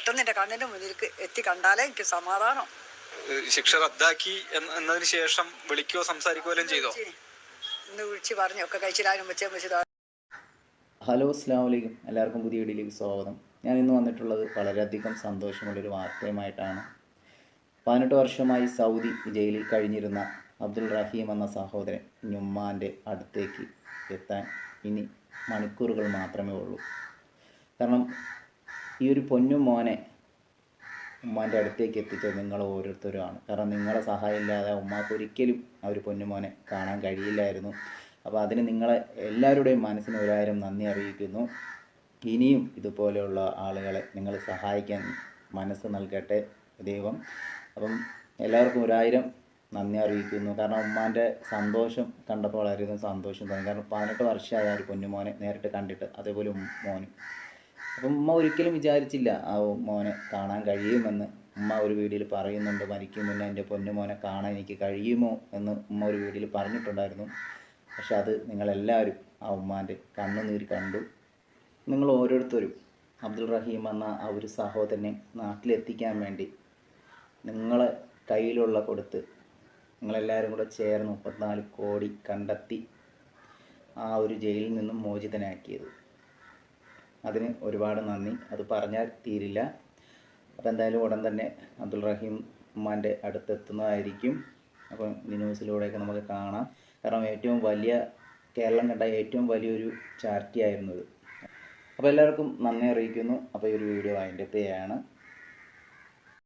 പെട്ടെന്ന് എന്റെ കണ്ണിന്റെ മുന്നിലേക്ക് എത്തി കണ്ടാലേ എനിക്ക് സമാധാനം. ശിക്ഷ റദ്ദാക്കി എന്ന- എന്നതിന് ശേഷം വിളിക്കുകയോ സംസാരിക്കുകയോ ചെയ്തോ? ഇന്ന് വിളിച്ച് പറഞ്ഞു ഒക്കെ വെച്ചേ വെച്ചത് ഹലോ അസ്സാം വലൈക്കും എല്ലാവർക്കും പുതിയ വീഡിയോയിലേക്ക് സ്വാഗതം. ഞാൻ ഇന്ന് വന്നിട്ടുള്ളത് വളരെയധികം സന്തോഷമുള്ളൊരു വാർത്തയുമായിട്ടാണ്. പതിനെട്ട് വർഷമായി സൗദി ജയിലിൽ കഴിഞ്ഞിരുന്ന അബ്ദുൾ റഹീം എന്ന സഹോദരൻ ഞുമ്മാന്റെ അടുത്തേക്ക് എത്താൻ ഇനി മണിക്കൂറുകൾ മാത്രമേ ഉള്ളൂ. കാരണം ഈ ഒരു പൊന്നു മോനെ ഉമ്മാന്റെ അടുത്തേക്ക് എത്തിച്ചത് നിങ്ങൾ ഓരോരുത്തരുമാണ് കാരണം നിങ്ങളെ സഹായം ഇല്ലാതെ ഉമ്മാക്ക് ഒരിക്കലും ആ ഒരു പൊന്നുമോനെ കാണാൻ കഴിയില്ലായിരുന്നു. അപ്പോൾ അതിന് നിങ്ങളെ എല്ലാവരുടെയും മനസ്സിന് ഒരായിരം നന്ദി അറിയിക്കുന്നു. ഇനിയും ഇതുപോലെയുള്ള ആളുകളെ നിങ്ങൾ സഹായിക്കാൻ മനസ്സ് നൽകട്ടെ ദൈവം. അപ്പം എല്ലാവർക്കും ഒരായിരം നന്ദി അറിയിക്കുന്നു. കാരണം ഉമ്മാന്റെ സന്തോഷം കണ്ടപ്പോൾ വളരെയധികം സന്തോഷം തോന്നി. കാരണം പതിനെട്ട് വർഷമായ ഒരു പൊന്നുമോനെ നേരിട്ട് കണ്ടിട്ട് അതേപോലെ മോനും. അപ്പം ഉമ്മ ഒരിക്കലും വിചാരിച്ചില്ല ആ മോനെ കാണാൻ കഴിയുമെന്ന്. ഉമ്മ ഒരു വീഡിയോയിൽ പറയുന്നുണ്ട് മരിക്കും മുന്നേ എന്റെ പൊന്നു മോനെ കാണാൻ എനിക്ക് കഴിയുമോ? എന്ന് ഉമ്മ ഒരു വീഡിയോയിൽ പറഞ്ഞിട്ടുണ്ടായിരുന്നു. പക്ഷെ അത് നിങ്ങളെല്ലാവരും ആ ഉമ്മാന്റെ കണ്ണുനീർ കണ്ടു. നിങ്ങൾ ഓരോരുത്തരും അബ്ദുൾ റഹീം എന്ന ആ ഒരു സഹോദരനെ നാട്ടിലെത്തിക്കാൻ വേണ്ടി നിങ്ങളെ കയ്യിലുള്ള കൊടുത്ത് നിങ്ങളെല്ലാവരും കൂടെ ചേർന്ന് മുപ്പത്തിനാല് കോടി കണ്ടെത്തി ആ ഒരു ജയിലിൽ നിന്നും മോചിതനാക്കിയത്. അതിന് ഒരുപാട് നന്ദി. അത് പറഞ്ഞാൽ തീരില്ല. അപ്പോൾ എന്തായാലും ഉടൻ തന്നെ അബ്ദുൾ റഹീം ഉമ്മാന്റെ അടുത്തെത്തുന്നതായിരിക്കും. അപ്പം ഈ ന്യൂസിലൂടെയൊക്കെ നമുക്ക് കാണാം. കാരണം ഏറ്റവും വലിയ കേരളം കണ്ട ഏറ്റവും വലിയൊരു ചാരിറ്റി ആയിരുന്നു ഇത്. അപ്പോൾ എല്ലാവർക്കും നന്ദി അറിയിക്കുന്നു. അപ്പോൾ ഈ ഒരു വീഡിയോ അതിന്റെ പേയാണ്